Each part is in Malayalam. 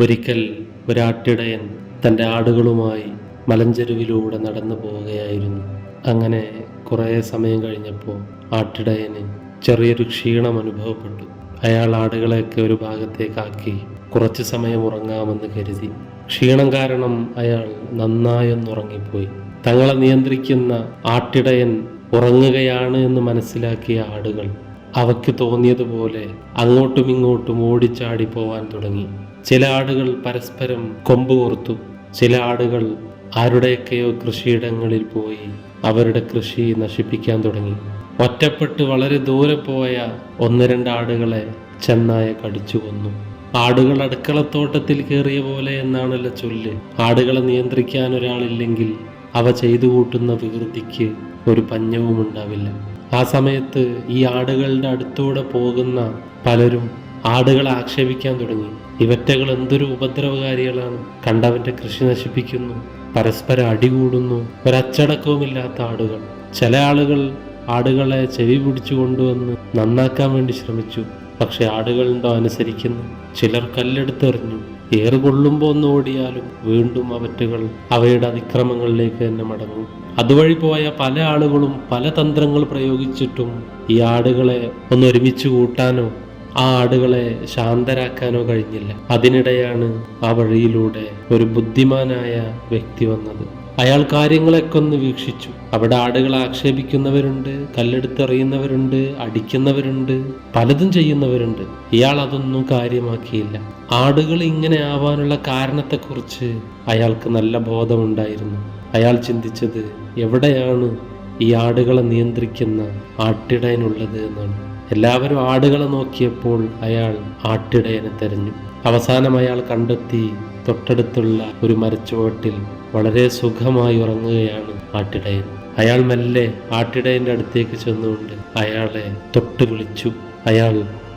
ഒരിക്കൽ ഒരാട്ടിടയൻ തന്റെ ആടുകളുമായി മലഞ്ചെരുവിലൂടെ നടന്നു പോവുകയായിരുന്നു. അങ്ങനെ കുറേ സമയം കഴിഞ്ഞപ്പോൾ ആട്ടിടയന് ചെറിയൊരു ക്ഷീണം അനുഭവപ്പെട്ടു. അയാൾ ആടുകളെയൊക്കെ ഒരു ഭാഗത്തേക്കാക്കി കുറച്ച് സമയം ഉറങ്ങാമെന്ന് കരുതി. ക്ഷീണം കാരണം അയാൾ നന്നായൊന്നുറങ്ങിപ്പോയി. തങ്ങളെ നിയന്ത്രിക്കുന്ന ആട്ടിടയൻ ഉറങ്ങുകയാണ് എന്ന് മനസ്സിലാക്കിയ ആടുകൾ അവയ്ക്ക് തോന്നിയതുപോലെ അങ്ങോട്ടും ഇങ്ങോട്ടും ഓടിച്ചാടി പോവാൻ തുടങ്ങി. ചില ആടുകൾ പരസ്പരം കൊമ്പ് കോർത്തു. ചില ആടുകൾ ആരുടെയൊക്കെയോ കൃഷിയിടങ്ങളിൽ പോയി അവരുടെ കൃഷി നശിപ്പിക്കാൻ തുടങ്ങി. ഒറ്റപ്പെട്ട് വളരെ ദൂരെ പോയ ഒന്ന് രണ്ട് ആടുകളെ ചെന്നായ കടിച്ചു കൊന്നു. ആടുകൾ അടുക്കളത്തോട്ടത്തിൽ കയറിയ പോലെ എന്നാണല്ലോ ചൊല്ല്. ആടുകളെ നിയന്ത്രിക്കാൻ ഒരാളില്ലെങ്കിൽ അവ ചെയ്തു കൂട്ടുന്ന വികൃതിക്ക് ഒരു പഞ്ഞവും ഉണ്ടാവില്ല ആ സമയത്ത് ഈ ആടുകളുടെ അടുത്തൂടെ പോകുന്ന പലരും ആടുകളെ ആക്ഷേപിക്കാൻ തുടങ്ങി. ഇവറ്റകൾ എന്തൊരു ഉപദ്രവകാരികളാണ്. കണ്ടവന്റെ കൃഷി നശിപ്പിക്കുന്നു. പരസ്പരം അടികൂടുന്നു. ഒരച്ചടക്കവുമില്ലാത്ത ആടുകൾ. ചില ആളുകൾ ആടുകളെ ചെവി പിടിച്ചു കൊണ്ടുവന്ന് നന്നാക്കാൻ വേണ്ടി ശ്രമിച്ചു. പക്ഷെ ആടുകളുണ്ടോ അനുസരിക്കുന്നു. ചിലർ കല്ലെടുത്തെറിഞ്ഞു. ഏറുകൊള്ളുമ്പോ ഒന്ന് ഓടിയാലും വീണ്ടും അവറ്റുകൾ അവയുടെ അതിക്രമങ്ങളിലേക്ക് തന്നെ മടങ്ങും. അതുവഴി പോയ പല ആളുകളും പല തന്ത്രങ്ങൾ പ്രയോഗിച്ചിട്ടും ഈ ആടുകളെ ഒന്ന് ഒരുമിച്ച് കൂട്ടാനോ ആ ആടുകളെ ശാന്തരാക്കാനോ കഴിഞ്ഞില്ല. അതിനിടെയാണ് ആ വഴിയിലൂടെ ഒരു ബുദ്ധിമാനായ വ്യക്തി വന്നത്. അയാൾ കാര്യങ്ങളൊക്കെ ഒന്ന് വീക്ഷിച്ചു. അവിടെ ആടുകളെ ആക്ഷേപിക്കുന്നവരുണ്ട് കല്ലെടുത്തെറിയുന്നവരുണ്ട് അടിക്കുന്നവരുണ്ട് പലതും ചെയ്യുന്നവരുണ്ട്. ഇയാൾ അതൊന്നും കാര്യമാക്കിയില്ല. ആടുകൾ ഇങ്ങനെ ആവാനുള്ള കാരണത്തെക്കുറിച്ച് അയാൾക്ക് നല്ല ബോധമുണ്ടായിരുന്നു. അയാൾ ചിന്തിച്ചത് എവിടെയാണ് ഈ ആടുകളെ നിയന്ത്രിക്കുന്ന ആട്ടിടയനുള്ളത് എന്നാണ്. എല്ലാവരും ആടുകളെ നോക്കിയപ്പോൾ അയാൾ ആട്ടിടയനെ തെരഞ്ഞു. അവസാനം അയാൾ കണ്ടെത്തി തൊട്ടടുത്തുള്ള ഒരു മരച്ചുവട്ടിൽ വളരെ സുഖമായി ഉറങ്ങുകയാണ് ആട്ടിടയൻ. അയാൾ മെല്ലെ ആട്ടിടയന്റെ അടുത്തേക്ക് ചെന്നുകൊണ്ട് അയാളെ തൊട്ട് വിളിച്ചു. അയാൾ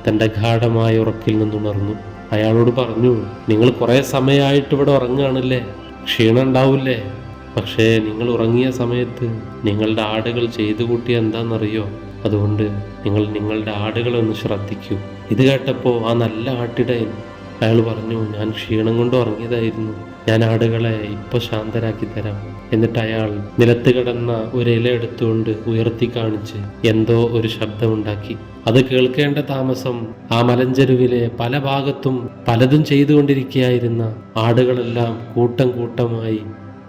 തന്റെ ഗാഠമായ ഉറക്കിൽ നിന്നുണർന്നു. അയാളോട് പറഞ്ഞു നിങ്ങൾ കുറേ സമയമായിട്ട് ഇവിടെ ഉറങ്ങുകയാണല്ലേ? ക്ഷീണം ഉണ്ടാവില്ലേ? പക്ഷേ നിങ്ങൾ ഉറങ്ങിയ സമയത്ത് നിങ്ങളുടെ ആടുകൾ ചെയ്തു കൂട്ടിയ എന്താണെന്നറിയോ? അതുകൊണ്ട് നിങ്ങൾ നിങ്ങളുടെ ആടുകളെ ഒന്ന് ശ്രദ്ധിക്കൂ. ഇത് കേട്ടപ്പോൾ ആ നല്ല ആട്ടിടയൻ അയാൾ പറഞ്ഞു ഞാൻ ക്ഷീണം കൊണ്ട് ഉറങ്ങിയതായിരുന്നു. ഞാൻ ആടുകളെ ഇപ്പൊ ശാന്തരാക്കി തരാം. എന്നിട്ട് അയാൾ നിലത്ത് കിടന്ന ഒരു ഇല എടുത്തുകൊണ്ട് ഉയർത്തി കാണിച്ച് എന്തോ ഒരു ശബ്ദമുണ്ടാക്കി. അത് കേൾക്കേണ്ട താമസം ആ മലഞ്ചെരുവിലെ പല ഭാഗത്തും പലതും ചെയ്തുകൊണ്ടിരിക്കുകയായിരുന്ന ആടുകളെല്ലാം കൂട്ടം കൂട്ടമായി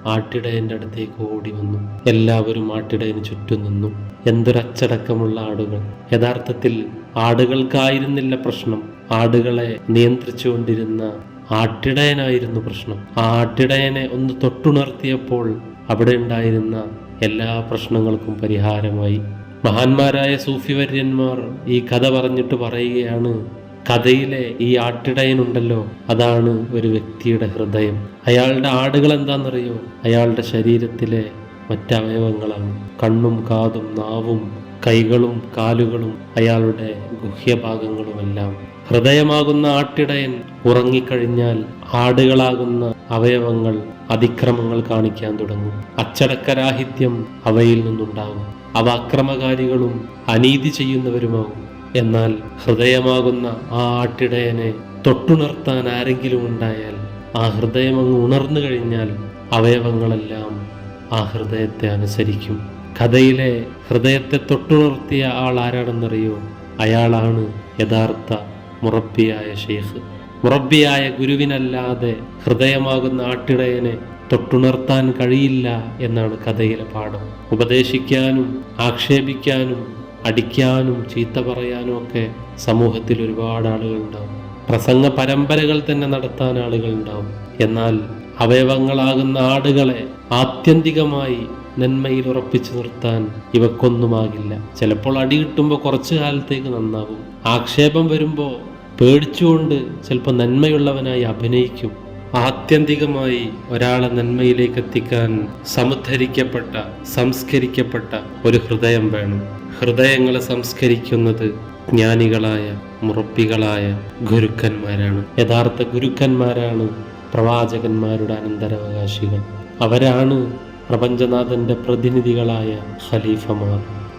ആട്ടിടയന്റെ അടുത്തേക്ക് ഓടി വന്നു. എല്ലാവരും ആട്ടിടയന് ചുറ്റും നിന്നു. എന്തൊരച്ചടക്കമുള്ള ആടുകൾ. യഥാർത്ഥത്തിൽ ആടുകൾക്കായിരുന്നില്ല പ്രശ്നം. ആടുകളെ നിയന്ത്രിച്ചുകൊണ്ടിരുന്ന ആട്ടിടയനായിരുന്നു പ്രശ്നം. ആ ആട്ടിടയനെ ഒന്ന് തൊട്ടുണർത്തിയപ്പോൾ അവിടെ ഉണ്ടായിരുന്ന എല്ലാ പ്രശ്നങ്ങൾക്കും പരിഹാരമായി. മഹാന്മാരായ സൂഫിവര്യന്മാർ ഈ കഥ പറഞ്ഞിട്ട് പറയുകയാണ് കഥയിലെ ഈ ആട്ടിടയനുണ്ടല്ലോ അതാണ് ഒരു വ്യക്തിയുടെ ഹൃദയം. അയാളുടെ ആടുകൾ എന്താണെന്നറിയോ? അയാളുടെ ശരീരത്തിലെ മറ്റവയവങ്ങളാണ്. കണ്ണും കാതും നാവും കൈകളും കാലുകളും അയാളുടെ ഗുഹ്യഭാഗങ്ങളുമെല്ലാം. ഹൃദയമാകുന്ന ആട്ടിടയൻ ഉറങ്ങിക്കഴിഞ്ഞാൽ ആടുകളാകുന്ന അവയവങ്ങൾ അതിക്രമങ്ങൾ കാണിക്കാൻ തുടങ്ങും. അച്ചടക്കരാഹിത്യം അവയിൽ നിന്നുണ്ടാകും. അവ അക്രമകാരികളും അനീതി ചെയ്യുന്നവരുമാകും. എന്നാൽ ഹൃദയമാകുന്ന ആ ആട്ടിടയനെ തൊട്ടുണർത്താൻ ആരെങ്കിലും ഉണ്ടായാൽ ആ ഹൃദയം അങ്ങ് ഉണർന്നു കഴിഞ്ഞാൽ അവയവങ്ങളെല്ലാം ആ ഹൃദയത്തെ അനുസരിക്കും. കഥയിലെ ഹൃദയത്തെ തൊട്ടുണർത്തിയ ആൾ ആരാണെന്നറിയോ? അയാളാണ് യഥാർത്ഥ മുറബിയായ ഷെയ്ഖ് മുറബിയായ ഗുരുവിനല്ലാതെ ഹൃദയമാകുന്ന ആട്ടിടയനെ തൊട്ടുണർത്താൻ കഴിയില്ല എന്നാണ് കഥയിലെ പാഠം. ഉപദേശിക്കാനും ആക്ഷേപിക്കാനും അടിക്കാനും ചീത്ത പറയാനും ഒക്കെ സമൂഹത്തിൽ ഒരുപാട് ആളുകളുണ്ടാവും. പ്രസംഗ പരമ്പരകൾ തന്നെ നടത്താൻ ആളുകളുണ്ടാവും. എന്നാൽ അവയവങ്ങളാകുന്ന ആടുകളെ ആത്യന്തികമായി നന്മയിൽ ഉറപ്പിച്ചു നിർത്താൻ ഇവക്കൊന്നുമാകില്ല. ചിലപ്പോൾ അടി കിട്ടുമ്പോൾ കുറച്ചു കാലത്തേക്ക് നന്നാകും ആക്ഷേപം വരുമ്പോൾ പേടിച്ചുകൊണ്ട് ചിലപ്പോൾ നന്മയുള്ളവനായി അഭിനയിക്കും. ആത്യന്തികമായി ഒരാളെ നന്മയിലേക്ക് എത്തിക്കാൻ സമുദ്ധരിക്കപ്പെട്ട സംസ്കരിക്കപ്പെട്ട ഒരു ഹൃദയം വേണം. ഹൃദയങ്ങളെ സംസ്കരിക്കുന്നത് ജ്ഞാനികളായ മുറപ്പികളായ ഗുരുക്കന്മാരാണ്. യഥാർത്ഥ ഗുരുക്കന്മാരാണ് പ്രവാചകന്മാരുടെ അനന്തരാവകാശികൾ. അവരാണ് പ്രപഞ്ചനാഥന്റെ പ്രതിനിധികളായ ഖലീഫമാർ.